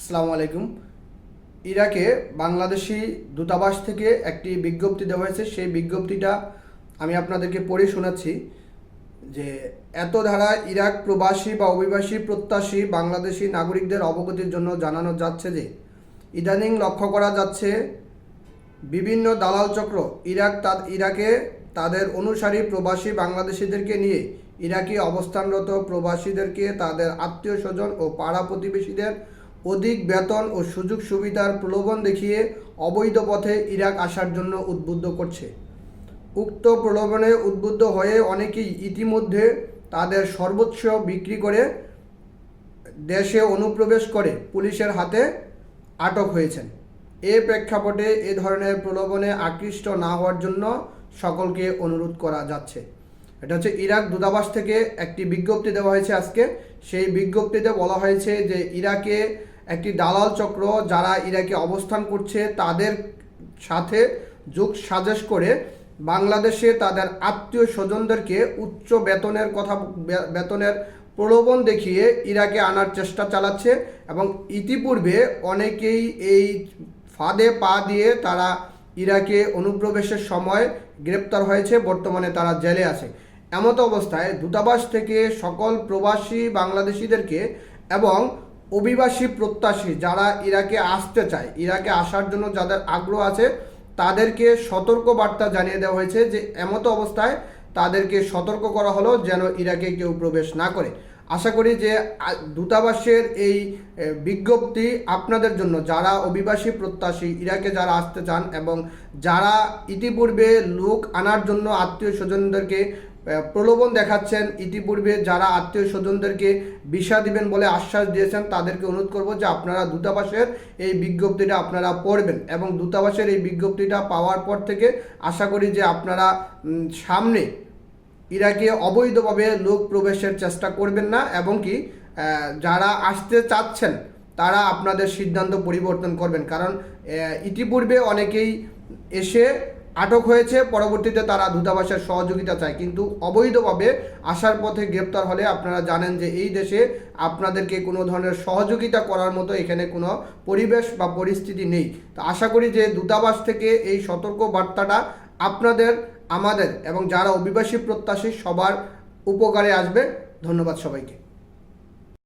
আসসালামু আলাইকুম। ইরাকে বাংলাদেশি দূতাবাস থেকে একটি বিজ্ঞপ্তি দেওয়া হয়েছে। সেই বিজ্ঞপ্তিটা আমি আপনাদেরকে পড়ে শোনাচ্ছি যে এত ধারা ইরাক প্রবাসী বা অভিবাসী প্রত্যাশী বাংলাদেশি নাগরিকদের অবগতির জন্য জানানো যাচ্ছে যে, ইদানিং লক্ষ্য করা যাচ্ছে বিভিন্ন দালাল চক্র ইরাক তা, ইরাকে তাদের অনুসারী প্রবাসী বাংলাদেশিদেরকে নিয়ে ইরাকি অবস্থানরত প্রবাসীদেরকে তাদের আত্মীয় স্বজন ও পাড়া প্রতিবেশীদের অধিক বেতন ও সুযোগ সুবিধার প্রলোভন দেখিয়ে অবৈধ পথে ইরাক আসার জন্য উদ্বুদ্ধ করছে। উক্ত প্রলোভনে উদ্বুদ্ধ হয়ে অনেকেই ইতিমধ্যে তাদের সর্বোচ্চ বিক্রি করে দেশে অনুপ্রবেশ করে পুলিশের হাতে আটক হয়েছেন। এ প্রেক্ষাপটে এ ধরনের প্রলোভনে আকৃষ্ট না হওয়ার জন্য সকলকে অনুরোধ করা যাচ্ছে। এটা হচ্ছে ইরাক দূতাবাস থেকে একটি বিজ্ঞপ্তি দেওয়া হয়েছে আজকে। সেই বিজ্ঞপ্তিতে বলা হয়েছে যে ইরাকে একটি দালাল চক্র যারা ইরাকে অবস্থান করছে, তাদের সাথে যোগ সাজেশ করে বাংলাদেশে তাদের আত্মীয় স্বজনদেরকে উচ্চ বেতনের কথা বেতনের প্রলোভন দেখিয়ে ইরাকে আনার চেষ্টা চালাচ্ছে এবং ইতিপূর্বে অনেকেই এই ফাঁদে পা দিয়ে তারা ইরাকে অনুপ্রবেশের সময় গ্রেপ্তার হয়েছে, বর্তমানে তারা জেলে আছে। এমত অবস্থায় দূতাবাস থেকে সকল প্রবাসী বাংলাদেশিদেরকে এবং অভিবাসী প্রত্যাশী যারা ইরাকে আসতে চায়, ইরাকে আসার জন্য যাদের আগ্রহ আছে, তাদেরকে সতর্ক বার্তা জানিয়ে দেওয়া হয়েছে যে, এমতো অবস্থায় তাদেরকে সতর্ক করা হলো যেন ইরাকে কেউ প্রবেশ না করে। আশা করি যে দূতাবাসের এই বিজ্ঞপ্তি আপনাদের জন্য, যারা অভিবাসী প্রত্যাশী, ইরাকে যারা আসতে চান এবং যারা ইতিপূর্বে লোক আনার জন্য আত্মীয় স্বজনদেরকে প্রলোভন দেখাচ্ছেন। ইতিপূর্বে যারা আত্মীয় স্বজনদেরকে ভিসা দিবেন বলে আশ্বাস দিয়েছেন, তাদেরকে অনুরোধ করব যে আপনারা দূতাবাসের এই বিজ্ঞপ্তিটা আপনারা পড়বেন এবং দূতাবাসের এই বিজ্ঞপ্তিটা পাওয়ার পর থেকে আশা করি যে আপনারা সামনে ইরাকে অবৈধভাবে লোক প্রবেশের চেষ্টা করবেন না এবং কি যারা আসতে চাচ্ছেন, তারা আপনাদের সিদ্ধান্ত পরিবর্তন করবেন। কারণ ইতিপূর্বে অনেকেই এসে আটক হয়েছে। পরবর্তীতে তারা দূতাবাসের সহযোগিতা চায়। কিন্তু অবৈধভাবে আসার পথে গ্রেপ্তার হলে আপনারা জানেন যে এই দেশে আপনাদেরকে কোনো ধরনের সহযোগিতা করার মতো এখানে কোনো পরিবেশ বা পরিস্থিতি নেই। তো আশা করি যে দূতাবাস থেকে এই সতর্ক বার্তাটা আপনাদের, আমাদের এবং যারা অভিবাসী প্রত্যাশী সবার উপকারে আসবে। ধন্যবাদ সবাইকে।